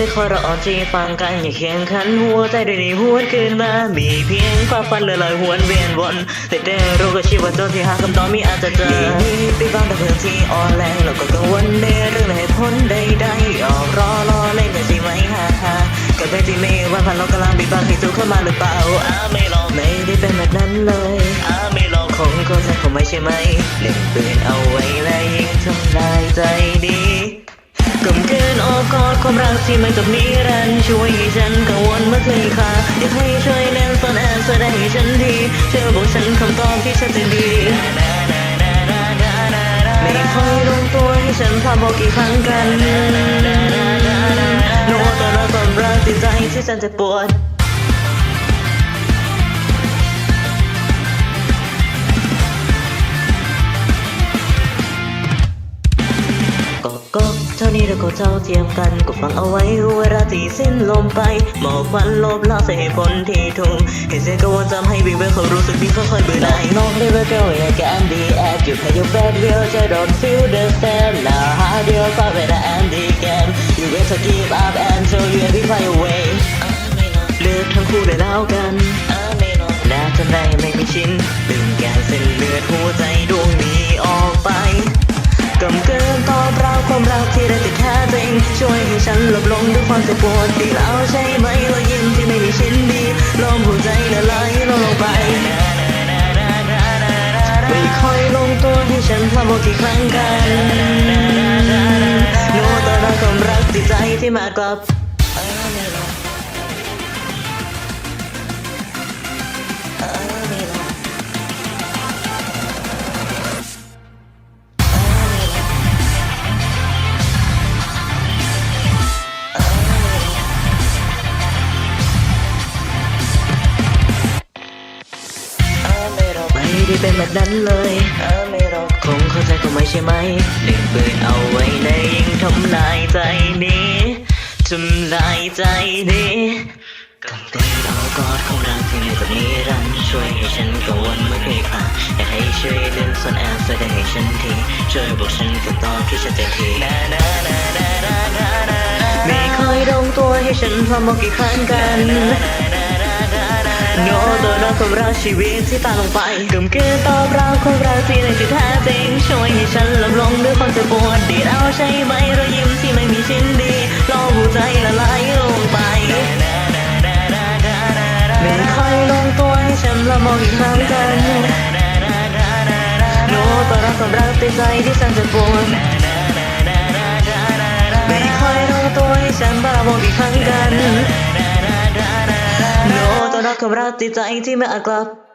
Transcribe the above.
จะคอยรอที่ฟังกันอย่าเคียงขันหัวใจด้วยนี่หวนขึ้นมามีเพียงความฝันลอยๆหวนเวียนวนแต่ได้รู้ก็ชีวิตจนที่หาคำตอบมีอาจจะเจอมีไปบ้างแต่เพื่อนที่อ่อนแรงแล้วก็กังวลในเรื่องเหตุผลใดๆออกรอรอเล่นกันใช่ไหมฮ่าฮ่าก็เป็นที่ไม่ว่าพันเรากำลังบีบบังให้จูเข้ามาหรือเปล่าอ้าไม่หรอกไม่ได้เป็นแบบนั้นเลยอ้าไม่หรอกคงเข้าใจผมไม่ใช่ไหมเล่นปืนเอาไว้และยิงทำลายใจดี ความรักที่มันกับนิรันดร์ช่วยให้ฉันกังวลเมื่อเคยค่าอยากให้ช่วยแนนซ่อนแอบแสดงให้ฉันทีช่วยบอกฉันคำตอบที่ชัดเจนดีไม่ค่อยลงตัวให้ฉันพาบอกกี่ครั้งกันโน้ตอนเราความรักติดใจที่ฉันเจะปวด เท่านี้เราก็เท่าเทียมกันก็ฟังเอาไว้เวลาที่สิ้นลมไปหมอกควันลบล้างสาเหตุผลที่ถูกเห็นเสียงกังวลจำให้วิ่งไปเขารู้สึกดีค่อยๆเบื่อหน่ายนอกเรื่องเก่าอย่าแกมดีแอบอยู่แค่อยู่แบดเรียวใจโดน feel the same now how do you find when I am the game you wait to give up and show you every fly away เลือกทั้งคู่เลยแล้วกันน่าทำได้ไม่มีชิ้นดึงแกนเส้นเลือดหัวใจดวงนี้ ช่วยให้ฉันหลบลงด้วยความเจ็บปวดดีแล้วใช่ไหมรอยยิ้มที่ไม่มีชิ้นดีลมหัวใจละลายลงลงไปไม่ค่อยลงตัวให้ฉันพลาดบอกกี่ครั้งกันโน้ตอนรักความรักติดใจที่มากลับ ได้เป็นแบบนั้นเลยไม่หรอกคงเข้าใจก็ไม่ใช่ไหมเล่นปืนเอาไว้ในยิงทำลายใจนี้ทำลายใจนี้กำตีเอากอดของรักที่มีกับนิรันดร์ช่วยให้ฉันกังวลเมื่อเคยขาดอยากให้ช่วยเล่นซ่อนแอบแสดงให้ฉันทีช่วยบอกฉันคำตอบที่ชัดเจนทีไม่ค่อยลงตัวให้ฉันพร้อมบอกกี่ครั้งกัน โน้ตัวน้องความรักชีวิตที่ตายลงไปกำเกินตอบรับความรักที่ในที่แท้จริง ช่วยให้ฉันลำลงด้วยความเจ็บปวดดีเอาใช่ไหมรอยยิ้มที่ไม่มีชิ้นดีลองหัวใจละลายลงไปไม่ค่อยลงตัวให้ฉันละมองอีกครั้งกันโน้ตัวน้องความรักติดใจที่ฉันเจ็บปวดไม่ค่อยลงตัวให้ฉันบ้ามองอีกครั้งกัน โน้ตอ